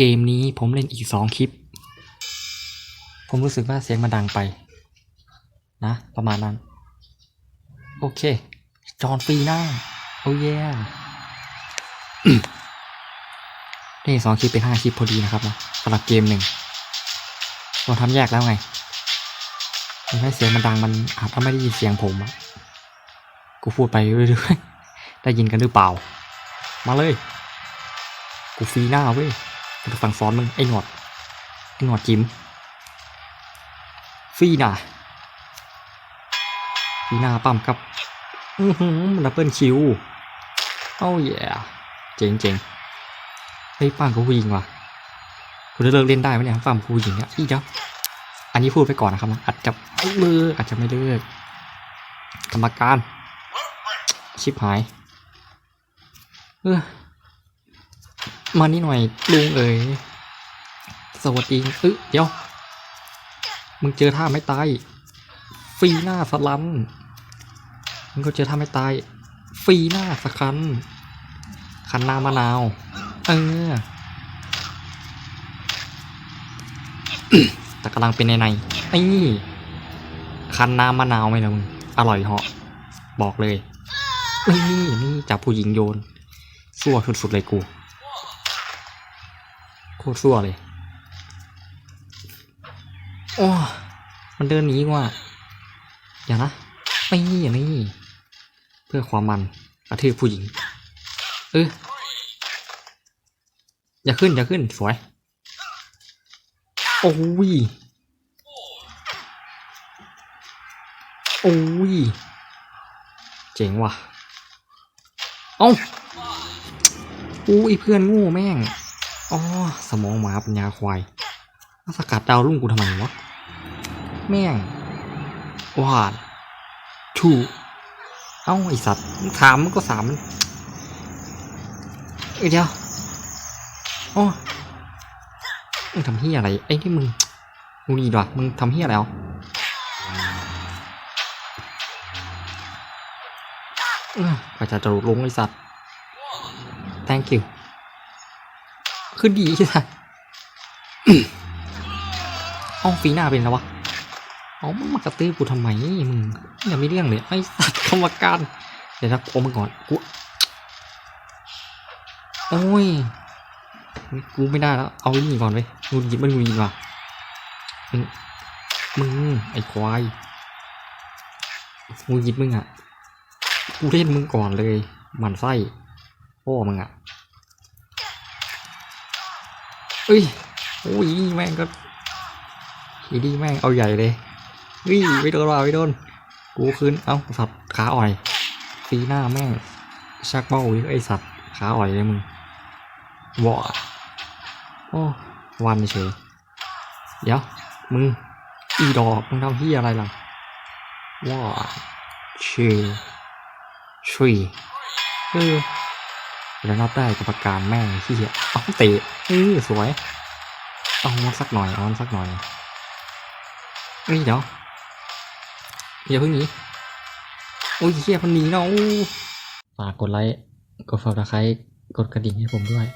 เกมนี้ผมเล่นอีกสองคลิป ผมรู้สึกว่าเสียงมันดังไป นะ ประมาณนั้น โอเค จอนฟรีหน้า โอ้ยนี่สองคลิปเป็นห้าคลิปพอดีนะครับนะสำหรับเกมหนึ่งเราทำแยกแล้วไงทำให้เสียงมันดังมันอาจจะไม่ได้ยินเสียงผมอะกูพูดไปเรื่อยๆได้ยินกันหรือเปล่า มาเลย กูฟรีหน้าเว้ย กูจะสั่งสอนมึงไอ้หนวดไอ้หนวดจิมฟีนาฟีนาปั๊มกับอือหือมันดับเบิลคิวโอ้ยเจ๋งเจ๋งเฮ้ยปังกูผู้หญิงว่ะกูจะเลิกเล่นได้ไหมเนี่ยปังกูผู้หญิงเนี่ยอีเจ้าอันนี้พูดไปก่อนนะครับนะอาจจะไม่เลิกอาจจะไม่เลิกกรรมการชิบหายเออ มานี่หน่อยลุงเอ๋ยสวัสดีเอ้ยเดี๋ยว มึงเจอท่าไม่ตายฟรีหน้าสลันมึงก็เจอท่าไม่ตายฟรีหน้าสักคันคันนามะนาว เออแต่กำลังเป็นในในไอ้นี่คันน้ำมะนาวไหมล่ะมึงอร่อยเหาะบอกเลยนี่นี่จับผู้หญิงโยนสั่วสุดๆเลยกู ตรสั่วเลย โอ้ มันเดินหนีว่ะอย่านะไม่อย่านี่เพื่อความมันกระทืบผู้หญิง เอออย่าขึ้น อย่าขึ้น สวย โอ้ย โอ้ย เจ๋งว่ะ เอ้าอู้ไอเพื่อนงูแม่ง อ๋อสมองหมาปัญญาควายมาสกัดดาวรุ่งกูทำไมวะ แม่งวาดถูเอ้าไอสัตว์ถามมันก็สามมันเอ้ยเดี๋ยวอ๋อมึงทำเฮียอะไรไอ้ที่มึงมึงดีว่ะมึงทำเฮียอะไรอาเออก็จะจะลงไอสัตว์ thank you คือดีใช่ไหมอ้าฟีหน้าเป็นแล้ววะอ้ามึงมากระตื้อกูทำไมมึงอย่าไม่เรื่องเลยไอ้สัตว์กรรมการเดี๋ยวนะโอมึงก่อนกูโอ้ยกูไม่ได้แล้วเอาไอ้นี่ก่อนเว้ยงูหยิบมันงูหยิบว่ะมึงมึงไอ้ควายงูหยิบมึงอะกูเล่นมึงก่อนเลยหมันไส้พ่อมึงอะ เอ้ยโอ้ยแม่งก็ทีดีแม่งเอาใหญ่เลยเฮ้ยไม่โดนว่ะไม่โดน กูคืน เอ้าสัตว์ขาอ่อยฟีหน้าแม่ง ชักเบ้าอีกไอสัตว์ขาอ่อยเลยมึงวอโอ้วันเฉยเดี๋ยวมึงอีดอกมึงทำที่อะไรล่ะวอชื่อชุยเออ แล้วนับได้กรรมการแม่งที่เหี้ยเอาเตะเออสวยเอามันสักหน่อยเอามันสักหน่อยนี่เดี๋ยวอย่าเพิ่งหนีโอ้ยเฮียมันหนีเนาะฝากกดไลค์กดฝากตะไคร้กดกระดิ่งให้ผมด้วย